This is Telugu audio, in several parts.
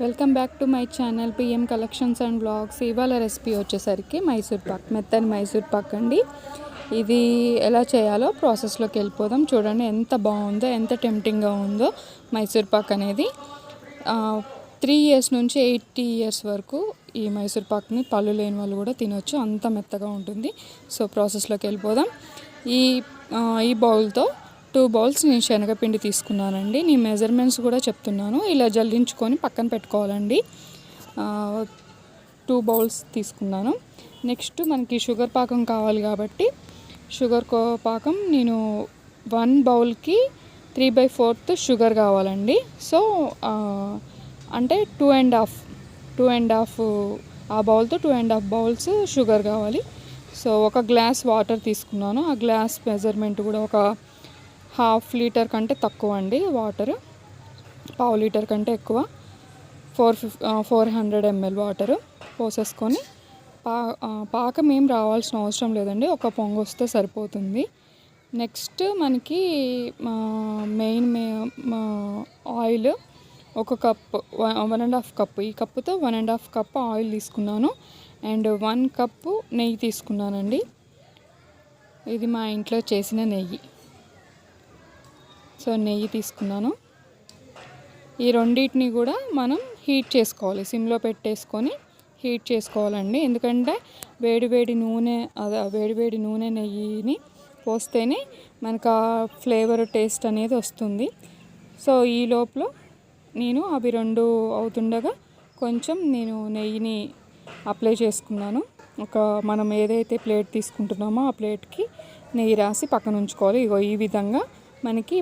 Welcome back to my channel PM collections and blogs. ఇవాళ రెసిపీ వచ్చేసరికి మైసూర్ పాక్ మెత్తని మైసూర్ పాక్ అండి. ఇది ఎలా చేయాలో ప్రాసెస్లోకి వెళ్ళిపోదాం. చూడండి ఎంత బాగుందో ఎంత టెంప్టింగ్గా ఉందో మైసూర్ పాక్ అనేది. త్రీ ఇయర్స్ నుంచి ఎయిటీ ఇయర్స్ వరకు ఈ మైసూర్ పాక్ని పళ్ళు లేని వాళ్ళు కూడా తినొచ్చు. అంత మెత్తగా ఉంటుంది. సో ప్రాసెస్లోకి వెళ్ళిపోదాం. ఈ ఈ బౌల్తో టూ బౌల్స్ నేను శనగపిండి తీసుకున్నానండి. నీ మెజర్మెంట్స్ కూడా చెప్తున్నాను. ఇలా జల్లించుకొని పక్కన పెట్టుకోవాలండి. టూ బౌల్స్ తీసుకున్నాను. నెక్స్ట్ మనకి షుగర్ పాకం కావాలి కాబట్టి షుగర్ కో పాకం నేను వన్ బౌల్కి త్రీ బై ఫోర్త్ షుగర్ కావాలండి. సో అంటే two and half two and half ఆ బౌల్తో two and half bowls sugar కావాలి. సో ఒక గ్లాస్ వాటర్ తీసుకున్నాను. ఆ గ్లాస్ మెజర్మెంట్ కూడా ఒక హాఫ్ లీటర్ కంటే తక్కువ అండి వాటర్. పావు లీటర్ కంటే ఎక్కువ. ఫోర్ ఫిఫ్ ఫోర్ హండ్రెడ్ ఎంఎల్ వాటర్ పోసేసుకొని పా పాకం ఏం రావాల్సిన అవసరం లేదండి. ఒక పొంగు వస్తే సరిపోతుంది. నెక్స్ట్ మనకి మెయిన్ మే ఆయిల్ ఒక cup one and half cup ఈ కప్పుతో one and half cup oil తీసుకున్నాను. అండ్ వన్ కప్పు నెయ్యి తీసుకున్నానండి. ఇది మా ఇంట్లో చేసిన నెయ్యి. సో నెయ్యి తీసుకున్నాను. ఈ రెండింటిని కూడా మనం హీట్ చేసుకోవాలి. సిమ్లో పెట్టేసుకొని హీట్ చేసుకోవాలండి. ఎందుకంటే వేడివేడి నూనె అదే వేడి వేడి నూనె నెయ్యిని పోస్తేనే మనకు ఆ ఫ్లేవర్ టేస్ట్ అనేది వస్తుంది. సో ఈ లోపల నేను అవి రెండు అవుతుండగా కొంచెం నేను నెయ్యిని అప్లై చేసుకున్నాను. ఒక మనం ఏదైతే ప్లేట్ తీసుకుంటున్నామో ఆ ప్లేట్కి నెయ్యి రాసి పక్కన ఉంచుకోవాలి. ఇగో ఈ విధంగా మనకి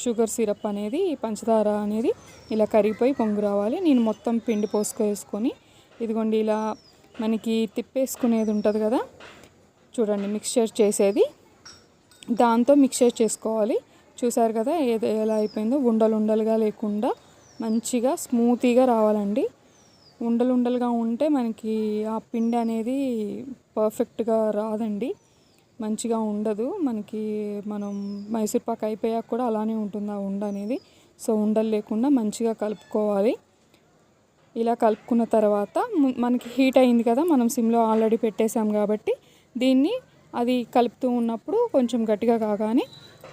షుగర్ సిరప్ అనేది పంచదార అనేది ఇలా కరిగిపోయి పొంగు రావాలి. నేను మొత్తం పిండి పోసుకొని ఇదిగోండి ఇలా మనకి తిప్పేసుకునేది ఉంటుంది కదా చూడండి మిక్స్చర్ చేసేది. దాంతో మిక్స్చర్ చేసుకోవాలి. చూసారు కదా ఏదో ఎలా అయిపోయిందో? ఉండలు ఉండలుగా లేకుండా మంచిగా స్మూతీగా రావాలండి. ఉండలు ఉండలుగా ఉంటే మనకి ఆ పిండి అనేది పర్ఫెక్ట్గా రాదండి. మంచిగా ఉండదు. మనకి మనం మైసూర్ పాక్ అయిపోయాక కూడా అలానే ఉంటుంది ఆ ఉండ అనేది. సో ఉండలు లేకుండా మంచిగా కలుపుకోవాలి. ఇలా కలుపుకున్న తర్వాత మనకి హీట్ అయింది కదా మనం సిమ్లో ఆల్రెడీ పెట్టేసాం కాబట్టి దీన్ని అది కలుపుతూ ఉన్నప్పుడు కొంచెం గట్టిగా కాగానే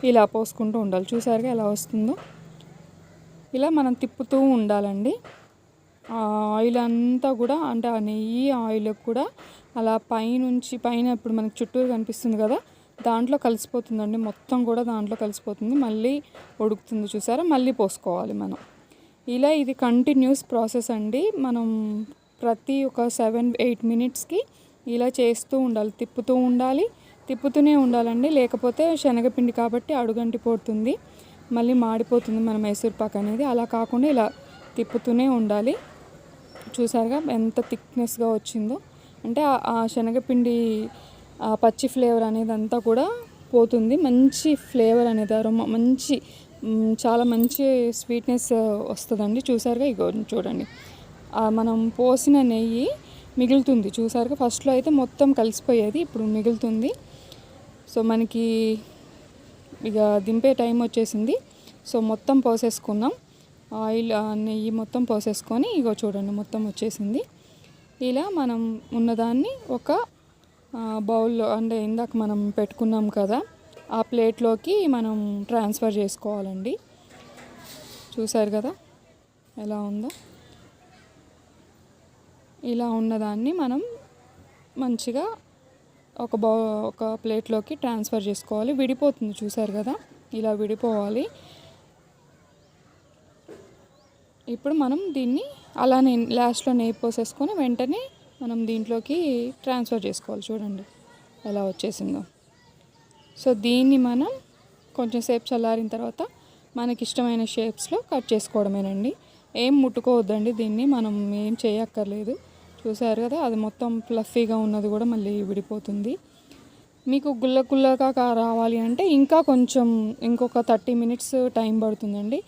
ఇలా పోసుకుంటూ ఉండాలి. చూసారుగా ఎలా వస్తుందో? ఇలా మనం తిప్పుతూ ఉండాలండి. ఆయిల్ అంతా కూడా అంటే ఆ నెయ్యి ఆయిల్ కూడా అలా పైనుంచి పైన ఇప్పుడు మనకి చుట్టూరు కనిపిస్తుంది కదా దాంట్లో కలిసిపోతుందండి. మొత్తం కూడా దాంట్లో కలిసిపోతుంది. మళ్ళీ ఉడుకుతుంది చూసారా? మళ్ళీ పోసుకోవాలి మనం. ఇలా ఇది కంటిన్యూస్ ప్రాసెస్ అండి. మనం ప్రతి ఒక సెవెన్ ఎయిట్ మినిట్స్కి ఇలా చేస్తూ ఉండాలి. తిప్పుతూ ఉండాలి. తిప్పుతూనే ఉండాలండి. లేకపోతే శనగపిండి కాబట్టి అడుగంటి పోతుంది. మళ్ళీ మాడిపోతుంది మన మైసూర్ పాక్ అనేది. అలా కాకుండా ఇలా తిప్పుతూనే ఉండాలి. చూసారుగా ఎంత థిక్నెస్గా వచ్చిందో. అంటే ఆ- శనగపిండి ఆ పచ్చి ఫ్లేవర్ అనేది అంతా కూడా పోతుంది. మంచి ఫ్లేవర్ అనేది అరోమా మంచి చాలా మంచి స్వీట్నెస్ వస్తుందండి. చూసారుగా ఇగో చూడండి. మనం పోసిన నెయ్యి మిగులుతుంది. చూసారుగా ఫస్ట్లో అయితే మొత్తం కలిసిపోయేది ఇప్పుడు మిగులుతుంది. సో మనకి ఇక దింపే టైం వచ్చేసింది. సో మొత్తం పోసేసుకున్నాం. ఆయిల్ నెయ్యి మొత్తం పోసేసుకొని ఇగో చూడండి మొత్తం వచ్చేసింది. ఇలా మనం ఉన్నదాన్ని ఒక బౌల్లో అంటే ఇందాక మనం పెట్టుకున్నాం కదా ఆ ప్లేట్లోకి మనం ట్రాన్స్ఫర్ చేసుకోవాలండి. చూసారు కదా ఎలా ఉందో? ఇలా ఉన్నదాన్ని మనం మంచిగా ఒక బౌ ఒక ప్లేట్లోకి ట్రాన్స్ఫర్ చేసుకోవాలి. విడిపోతుంది చూసారు కదా? ఇలా విడిపోవాలి. ఇప్పుడు మనం దీన్ని అలానే లాస్ట్లో నెయ్యి పోసేసుకొని వెంటనే మనం దీంట్లోకి ట్రాన్స్ఫర్ చేసుకోవాలి. చూడండి ఎలా వచ్చేసిందో. సో దీన్ని మనం కొంచెం సేపు చల్లారిన తర్వాత మనకి ఇష్టమైన షేప్స్లో కట్ చేసుకోవడమేనండి. ఏం ముట్టుకోవద్దండి దీన్ని మనం ఏం చేయక్కర్లేదు. చూసారు కదా అది మొత్తం ఫ్లఫీగా ఉన్నది కూడా మళ్ళీ విడిపోతుంది. మీకు గుల్ల గుల్లగా కా- రావాలి అంటే ఇంకా కొంచెం ఇంకొక థర్టీ మినిట్స్ టైం పడుతుందండి.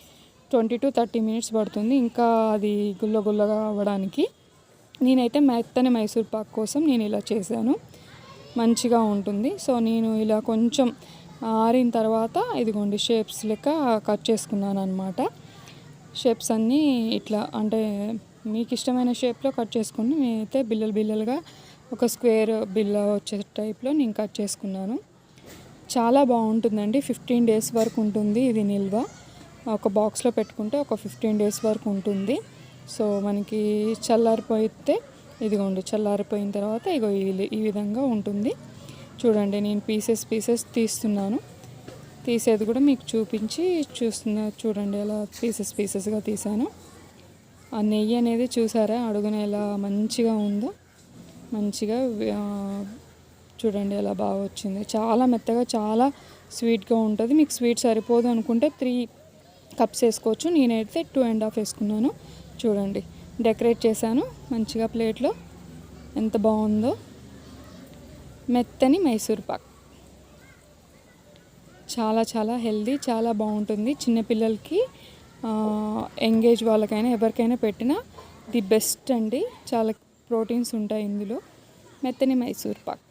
ట్వంటీ టు థర్టీ మినిట్స్ పడుతుంది ఇంకా అది గుల్ల గుల్లగా అవ్వడానికి. నేనైతే మెత్తని మైసూర్ పాక్ కోసం నేను ఇలా చేశాను. మంచిగా ఉంటుంది. సో నేను ఇలా కొంచెం ఆరిన తర్వాత ఇదిగోండి షేప్స్ లెక్క కట్ చేసుకున్నాను అనమాట షేప్స్ అన్నీ ఇట్లా అంటే మీకు ఇష్టమైన షేప్లో కట్ చేసుకుని నేనైతే బిల్లలు బిల్లలుగా ఒక స్క్వేర్ బిల్ల వచ్చే టైప్లో నేను కట్ చేసుకున్నాను. చాలా బాగుంటుందండి. ఫిఫ్టీన్ డేస్ వరకు ఉంటుంది ఇది నిల్వ. ఒక బాక్స్లో పెట్టుకుంటే ఒక ఫిఫ్టీన్ డేస్ వరకు ఉంటుంది. సో మనకి చల్లారిపోతే ఇదిగోండి చల్లారిపోయిన తర్వాత ఇగో ఈ- ఈ విధంగా ఉంటుంది. చూడండి నేను పీసెస్ పీసెస్ తీస్తున్నాను. తీసేది కూడా మీకు చూపించి చూస్తున్నా చూడండి ఎలా పీసెస్ పీసెస్గా తీసాను ఆ నెయ్యి అనేది చూసారా? అడుగున ఎలా మంచిగా ఉందో మంచిగా చూడండి ఎలా బాగా వచ్చింది. చాలా మెత్తగా చాలా స్వీట్గా ఉంటుంది. మీకు స్వీట్ సరిపోదు అనుకుంటే త్రీ కప్స్ వేసుకోవచ్చు. నేనైతే టూ అండ్ హాఫ్ వేసుకున్నాను. చూడండి డెకరేట్ చేశాను మంచిగా ప్లేట్లో. ఎంత బాగుందో. మెత్తని మైసూర్ పాక్. చాలా చాలా హెల్దీ చాలా బాగుంటుంది. చిన్నపిల్లలకి ఎంగేజ్ వాళ్ళకైనా ఎవరికైనా పెట్టినా ది బెస్ట్ అండి. చాలా ప్రోటీన్స్ ఉంటాయి ఇందులో. మెత్తని మైసూర్ పాక్.